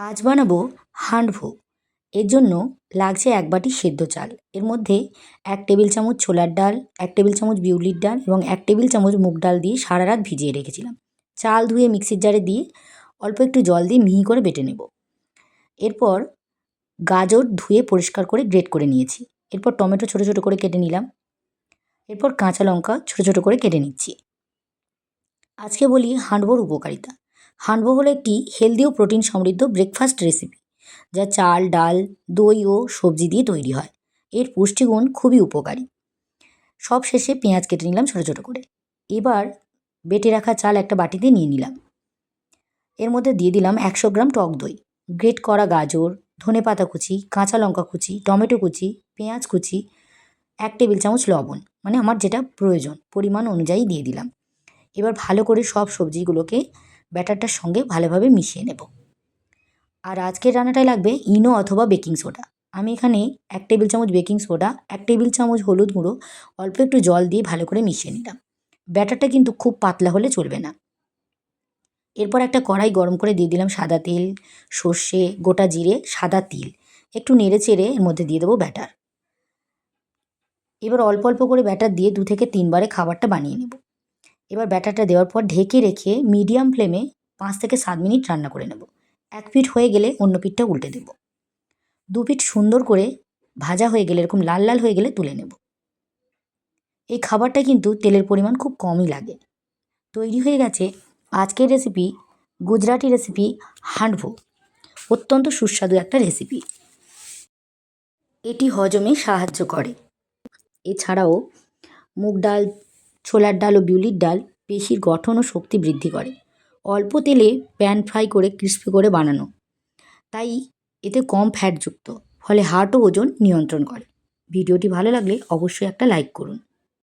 আজ বানাবো হাঁড়ভো। এর জন্য লাগছে এক বাটি সেদ্ধ চাল। এর মধ্যে এক টেবিল চামচ ছোলার ডাল, এক টেবিল চামচ বিউলির ডাল এবং এক টেবিল চামচ মুগ ডাল দিয়ে সারা রাত ভিজিয়ে রেখেছিলাম। চাল ধুয়ে মিক্সির জারে দিয়ে অল্প একটু জল দিয়ে মিহি করে বেটে নেব। এরপর গাজর ধুয়ে পরিষ্কার করে গ্রেট করে নিয়েছি। এরপর টমেটো ছোটো ছোটো করে কেটে নিলাম। এরপর কাঁচা লঙ্কা ছোটো ছোটো করে কেটে নিচ্ছি। আজকে বলি হাঁড়ভোর উপকারিতা। হাঁড়ভো হলো একটি হেলদি ও প্রোটিন সমৃদ্ধ ব্রেকফাস্ট রেসিপি যা চাল, ডাল, দই ও সবজি দিয়ে তৈরি হয়। এর পুষ্টিগুণ খুবই উপকারী। সব শেষে পেঁয়াজ কেটে নিলাম ছোটো ছোটো করে। এবার বেটে রাখা চাল একটা বাটিতে নিয়ে নিলাম। এর মধ্যে দিয়ে দিলাম একশো গ্রাম টক দই, গ্রেট করা গাজর, ধনে পাতা কুচি, কাঁচা লঙ্কা কুচি, টমেটো কুচি, পেঁয়াজ কুচি, এক টেবিল চামচ লবণ মানে আমার যেটা প্রয়োজন, পরিমাণ অনুযায়ী দিয়ে দিলাম। এবার ভালো করে সব সবজিগুলোকে ব্যাটারটার সঙ্গে ভালোভাবে মিশিয়ে নেব। আর আজকের রান্নাটায় লাগবে ইনো অথবা বেকিং সোডা। আমি এখানে এক টেবিল চামচ বেকিং সোডা, এক টেবিল চামচ হলুদ গুঁড়ো, অল্প একটু জল দিয়ে ভালো করে মিশিয়ে নিলাম। ব্যাটারটা কিন্তু খুব পাতলা হলে চলবে না। এরপর একটা কড়াই গরম করে দিয়ে দিলাম সাদা তেল, সর্ষে, গোটা জিরে, সাদা তিল। একটু নেড়ে চেড়ে এর মধ্যে দিয়ে দেবো ব্যাটার। এবার অল্প অল্প করে ব্যাটার দিয়ে দু থেকে তিনবারে খাবারটা বানিয়ে নেব। এবার ব্যাটারটা দেওয়ার পর ঢেকে রেখে মিডিয়াম ফ্লেমে পাঁচ থেকে সাত মিনিট রান্না করে নেব। এক পিঠ হয়ে গেলে অন্য পিঠটা উল্টে দেব। দু পিঠ সুন্দর করে ভাজা হয়ে গেলে, এরকম লাল লাল হয়ে গেলে তুলে নেব। এই খাবারটা কিন্তু তেলের পরিমাণ খুব কমই লাগে। তৈরি হয়ে গেছে আজকের রেসিপি গুজরাটি রেসিপি হাঁড়ভো অত্যন্ত সুস্বাদু একটা রেসিপি এটি হজমে সাহায্য করে। এছাড়াও মুগ ডাল ছোলার ডাল ও বিউলির ডাল পেশির গঠন ও শক্তি বৃদ্ধি করে। অল্প তেলে প্যান ফ্রাই করে ক্রিস্পি করে বানানো। তাই এতে কম ফ্যাটযুক্ত, ফলে হার্ট ও ওজন নিয়ন্ত্রণ করে। ভিডিওটি ভালো লাগলে অবশ্যই একটা লাইক করুন।